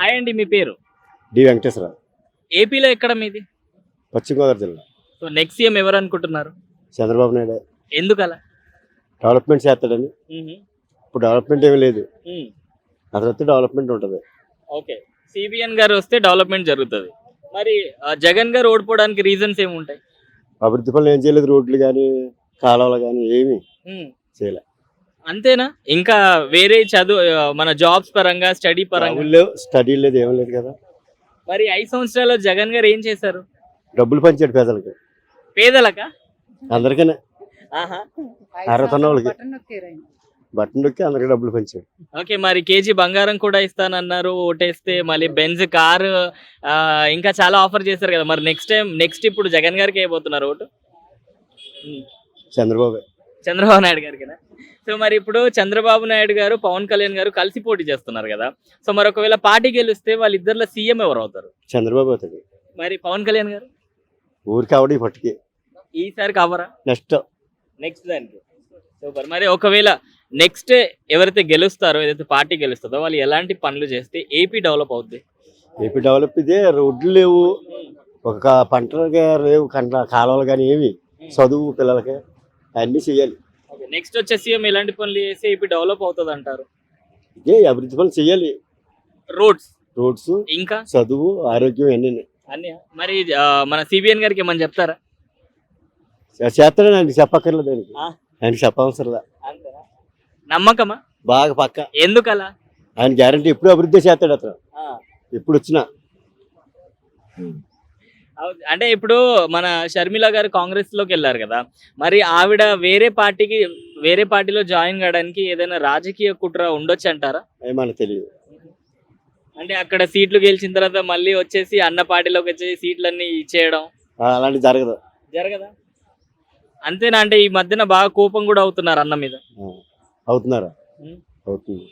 Hi అండి మీ పేరు? D Venkateswararao ఏపీలో ఎక్కడ మీది? పశ్చిమ గోదావరి జిల్లా. సో నెక్స్ట్ సీఎం ఎవరు అనుకుంటున్నారు? చంద్రబాబు నాయుడు. ఎందుకలా? డెవలప్మెంట్ చేస్తాడని. ఇప్పుడు డెవలప్మెంట్ ఏమీ లేదు. అతను వస్తే డెవలప్మెంట్ ఉంటుంది. ఓకే. సిబిఎన్ గారు వస్తే డెవలప్మెంట్ జరుగుతుంది. మరి జగన్ గారు ఓడిపోవడానికి రీజన్స్ ఏముంటాయి అభివృద్ధి పనులు ఏం చేయలేదు రోడ్లు కానీ కాలువలు కానీ ఏమీ చేయలే. అంతేనా? ఇంకా వేరే చదువు మన జాబ్స్ పరంగా స్టడీ పరంగా. లేవు స్టడీ లేదు ఏమీ లేదు కదా. మరి ఐదు సంవత్సరాల్లో జగన్ గారు ఏం చేశారు? డబ్బులు పంచాడు పేదలకి. పేదలకా? అందరికనే. ఆహా. అర్హత ఉన్న వాళ్ళకి. బట్టన్ నొక్కి అందరికి డబ్బులు పంచాడు. ఓకే మరి కేజీ బంగారం కూడా ఇస్తానన్నారు ఓటేస్తే మళ్ళీ బెంజ్ కార్ ఇంకా చాలా ఆఫర్ చేశారు కదా. మరి నెక్స్ట్ టైం నెక్స్ట్ ఇప్పుడు జగన్ గారికి అయిపోతున్నారు ఓటు. చంద్రబాబు. చంద్రబాబు నాయుడు గారికినా సో మరి ఇప్పుడు చంద్రబాబు నాయుడు గారు పవన్ కళ్యాణ్ గారు కలిసి పోటీ చేస్తున్నారు కదా. సో మరి ఒకవేళ పార్టీ గెలిస్తే వాళ్ళిద్దరిలో సీఎం ఎవరు అవుతారు? చంద్రబాబు అవుతాడు. మరి పవన్ కళ్యాణ్ గారు? ఊరికి ఆవిడ ఈ పట్టుకి. ఈసారి కవరా? నెక్స్ట్. నెక్స్ట్ దానికి. సూపర్. మరి ఒకవేళ నెక్స్ట్ ఎవరైతే గెలుస్తారో ఏదైతే పార్టీ గెలుస్తుందో వాళ్ళు ఎలాంటి పనులు చేస్తే ఏపీ డెవలప్ అవుద్ది? ఏపీ డెవలప్ ఇదే రోడ్లు లేవు. ఒక పంటలకి లేవు కంట కాలువలు కానీ ఏమి చదువు పిల్లలకి. అన్నీ చేయాలి. నెక్స్ట్ వచ్చే సీఎం ఎలాంటి పనులు చేస్తే ఏపీ డెవలప్ అవుతుంది అంటారు? ఇదే అభివృద్ధి పనులు చేయాలి. రోడ్స్ రోడ్స్ ఇంకా? చదువు ఆరోగ్యం అన్నీ అన్ని? మరి మన సిబిఎన్ గారికి ఏమని చెప్తారా? ఆయనకి చెప్పక్కర్లేదు ఆయనకి. ఆయనకి చెప్పవసరదా అంతేనా? నమ్మకమా? బాగా పక్క. ఎందుకలా? ఆయన గ్యారంటీ ఎప్పుడు అభివృద్ధి చేస్తాడు అతను. ఎప్పుడు వచ్చినా. అంటే ఇప్పుడు మన షర్మిల గారు కాంగ్రెస్లోకి వెళ్ళారు కదా మరి ఆవిడ వేరే పార్టీకి వేరే పార్టీలో జాయిన్ కావడానికి ఏదైనా రాజకీయ కుట్ర ఉండొచ్చు అంటారా? తెలియదు. అంటే అక్కడ సీట్లు గెలిచిన తర్వాత మళ్ళీ వచ్చేసి అన్న పార్టీలోకి వచ్చేసి సీట్లన్నీ ఇచ్చేయడం? అలాంటి జరగదు. జరగదా? అంతేనా? అంటే ఈ మధ్యన బాగా కోపం కూడా అవుతున్నారు అన్న మీద. అవుతున్నారా. అవుతుంది.